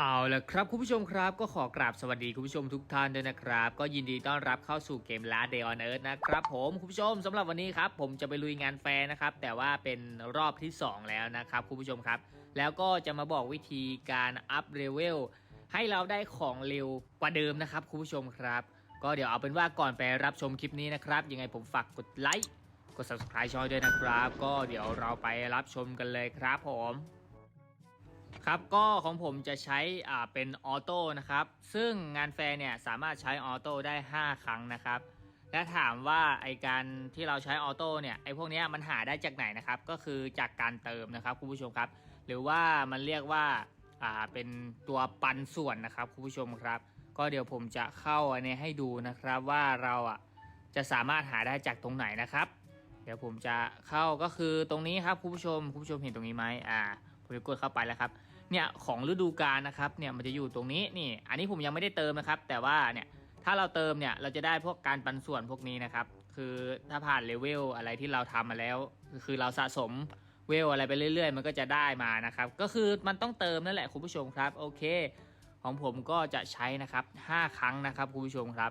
เอาละครับคุณผู้ชมครับก็ขอกราบสวัสดีคุณผู้ชมทุกท่านด้วยนะครับ ก็ยินดีต้อนรับเข้าสู่เกม Last Day on Earth นะครับผมคุณผู้ชมสำหรับวันนี้ครับผมจะไปลุยงานแฟร์นะครับแต่ว่าเป็นรอบที่ 2 แล้วนะครับคุณผู้ชมครับ แล้วก็จะมาบอกวิธีการอัพเลเวลให้เราได้ของเร็วกว่าเดิมนะครับคุณผู้ชมครับ ก็เดี๋ยวเอาเป็นว่าก่อนไปรับชมคลิปนี้นะครับยังไงผมฝากกดไลค์กด subscribe ช่องด้วยนะครับ ก็เดี๋ยวเราไปรับชมกันเลยครับผม ครับก็ของผมจะใช้อ่าเป็นออโต้นะครับ ซึ่งงานแฟร์เนี่ยสามารถใช้ออโต้ได้ 5 ครั้งนะครับ และถามว่าไอการที่เราใช้ออโต้เนี่ยไอพวกนี้มันหาได้จากไหนนะครับ ก็คือจากการเติมนะครับคุณผู้ชมครับ หรือว่ามันเรียกว่าอ่าเป็นตัวปันส่วนนะครับคุณผู้ชมครับ ก็เดี๋ยวผมจะเข้าอันนี้ให้ดูนะครับว่าเราอะจะสามารถหาได้จากตรงไหนนะครับ เดี๋ยวผมจะเข้าก็คือตรงนี้ครับคุณผู้ชมคุณผู้ชมเห็นตรงนี้ไหมอ่า ผมจะกดเข้าไปแล้วครับเนี่ยของฤดูกาลนะครับเนี่ยมันจะอยู่ตรงนี้นี่ อันนี้ผมยังไม่ได้เติมนะครับ แต่ว่าเนี่ยถ้าเราเติมเนี่ยเราจะได้พวกการปันส่วนพวกนี้นะครับ คือถ้าผ่านเลเวลอะไรที่เราทำมาแล้ว คือเราสะสมเวลอะไรไปเรื่อย ๆ มันก็จะได้มานะครับ ก็คือมันต้องเติมนั่นแหละคุณผู้ชมครับโอเค ของผมก็จะใช้นะครับ 5 ครั้งนะครับคุณผู้ชมครับ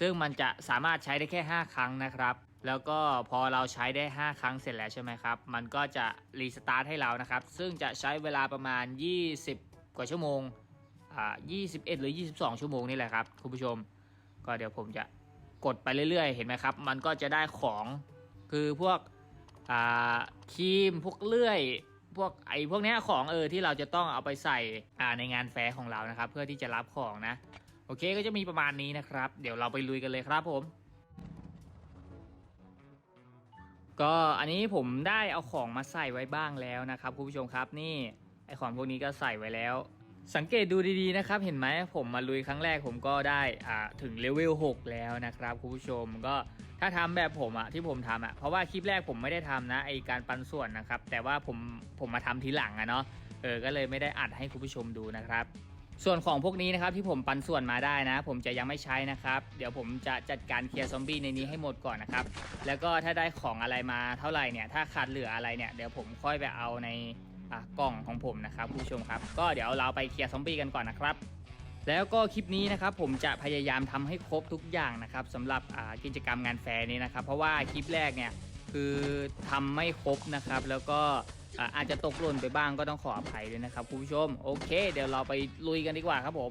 ซึ่งมันจะสามารถใช้ได้แค่ 5 ครั้งนะครับ แล้วก็พอเราใช้ได้ 5 ครั้งเสร็จแล้วใช่ไหมครับ มันก็จะรีสตาร์ทให้เรานะครับ ซึ่งจะใช้เวลาประมาณ 20 กว่าชั่วโมงอ่า21 หรือ 22 ชั่วโมงนี่แหละครับ คุณผู้ชม ก็เดี๋ยวผมจะกดไปเรื่อยๆ เห็นไหมครับ มันก็จะได้ของคือพวกอ่าครีม พวกเลื่อยพวกไอ้พวกเนี้ยของเออที่เราจะต้องเอาไปใส่อ่าในงานแฟร์ของเรานะครับ เพื่อที่จะรับของนะ โอเคก็จะมีประมาณนี้นะครับ เดี๋ยวเราไปลุยกันเลยครับผม ก็อันนี้ผมได้เอาของมาใส่ไว้บ้างแล้วนะครับคุณผู้ชมครับนี่ไอของพวกนี้ก็ใส่ไว้แล้ว สังเกตดูดีๆนะครับ เห็นไหมผมมาลุยครั้งแรกผมก็ได้อ่าถึงเลเวล6แล้วนะครับคุณผู้ชมก็ถ้าทำแบบผมอะที่ผมทำอะเพราะว่าคลิปแรกผมไม่ได้ทำนะไอการปันส่วนนะครับ แต่ว่าผมผมมาทำทีหลังอะเนาะเออก็เลยไม่ได้อัดให้คุณผู้ชมดูนะครับ ส่วนของพวกนี้นะครับที่ผมปันส่วนมาได้นะ ผมจะยังไม่ใช้นะครับ เดี๋ยวผมจะจัดการเคลียร์ซอมบี้ในนี้ให้หมดก่อนนะครับ แล้วก็ถ้าได้ของอะไรมาเท่าไหร่เนี่ยถ้าขาดเหลืออะไรเนี่ยเดี๋ยวผมค่อยไปเอาในกล่องของผมนะครับผู้ชมครับ ก็เดี๋ยวเราไปเคลียร์ซอมบี้กันก่อนนะครับแล้วก็คลิปนี้นะครับผมจะพยายามทำให้ครบทุกอย่างนะครับสำหรับกิจกรรมงานแฟร์นี้นะครับ เพราะว่าคลิปแรกเนี่ยคือทำไม่ครบนะครับ แล้วก็ อาจจะตกหล่นไปบ้างก็ต้องขออภัยด้วยนะครับคุณผู้ชม โอเค เดี๋ยวเราไปลุยกันดีกว่าครับผม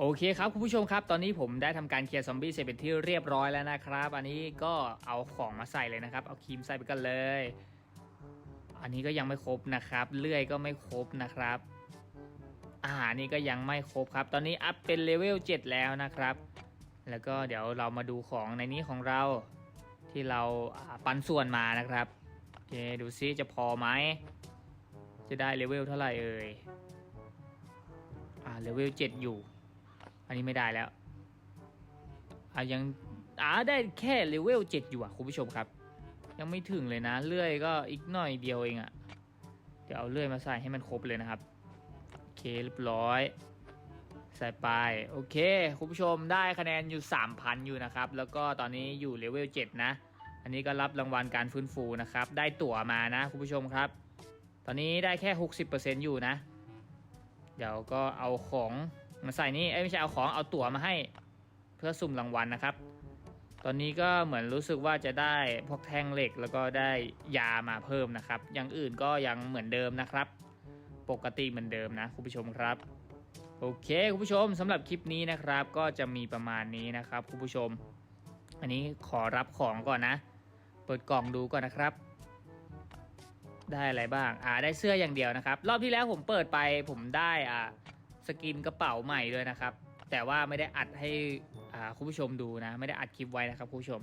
โอเคครับ คุณผู้ชมครับ ตอนนี้ผมได้ทำการเคลียร์ซอมบี้เสร็จเป็นที่เรียบร้อยแล้วนะครับ อันนี้ก็เอาของมาใส่เลยนะครับ เอาครีมใส่ไปกันเลย อันนี้ก็ยังไม่ครบนะครับ เลื่อยก็ไม่ครบนะครับอาหารนี่ก็ยังไม่ครบครับ ตอนนี้อัพเป็นเลเวล7แล้วนะครับ แล้วก็เดี๋ยวเรามาดูของในนี้ของเราที่เราอ่าปันส่วนมานะครับโอเคดูซิจะพอไหมจะได้เลเวลเท่าไหร่เอ่ยอ่าเลเวล7อยู่ อันนี้ไม่ได้แล้วอ่ายังอ่าได้แค่เลเวล7อยู่อะคุณผู้ชมครับ ยังไม่ถึงเลยนะเลื่อยก็อีกหน่อยเดียวเองอะ่ะเดี๋ยวเอาเลื่อยมาใส่ให้มันครบเลยนะครับโอเคเรียบร้อยใส่ไปโอเคคุณผู้ชมได้คะแนนอยู่ 3,000 อยู่นะครับ แล้วก็ตอนนี้อยู่เลเวล7นะ อันนี้ก็รับรางวัลการฟื้นฟูนะครับ ได้ตั๋วมานะคุณผู้ชมครับ ตอนนี้ได้แค่ 60%อยู่นะ เดี๋ยวก็เอาของ มาใส่นี่เอ้ยไม่ใช่เอาของเอาตั๋วมาให้ เพื่อสุ่มรางวัลนะครับ ตอนนี้ก็เหมือนรู้สึกว่าจะได้พวกแท่งเหล็กแล้วก็ได้ยามาเพิ่มนะครับ อย่างอื่นก็ยังเหมือนเดิมนะครับ ปกติเหมือนเดิมนะคุณผู้ชมครับ โอเคคุณผู้ชมสำหรับคลิปนี้นะครับ ก็จะมีประมาณนี้นะครับคุณผู้ชม อันนี้ขอรับของก่อนนะ เปิดกล่องดูก่อนนะครับได้อะไรบ้าง อ่า ได้เสื้ออย่างเดียวนะครับ รอบที่แล้วผมเปิดไปผมได้อ่า สกินกระเป๋าใหม่ด้วยนะครับ แต่ว่าไม่ได้อัดให้คุณผู้ชมดูนะ ไม่ได้อัดคลิปไว้นะครับคุณผู้ชม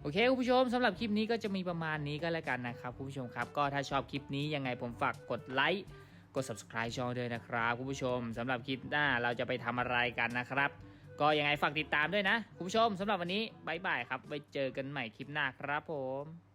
โอเคคุณผู้ชมสำหรับคลิปนี้ก็จะมีประมาณนี้ก็แล้วกันนะครับคุณผู้ชมครับ ก็ถ้าชอบคลิปนี้ยังไงผมฝากกดไลค์กด subscribe ช่องด้วยนะครับคุณผู้ชมสำหรับคลิปหน้าเราจะไปทำอะไรกันนะครับ ก็ยังไงฝากติดตามด้วยนะคุณผู้ชมสำหรับวันนี้บายบายครับไว้เจอกันใหม่คลิปหน้าครับผม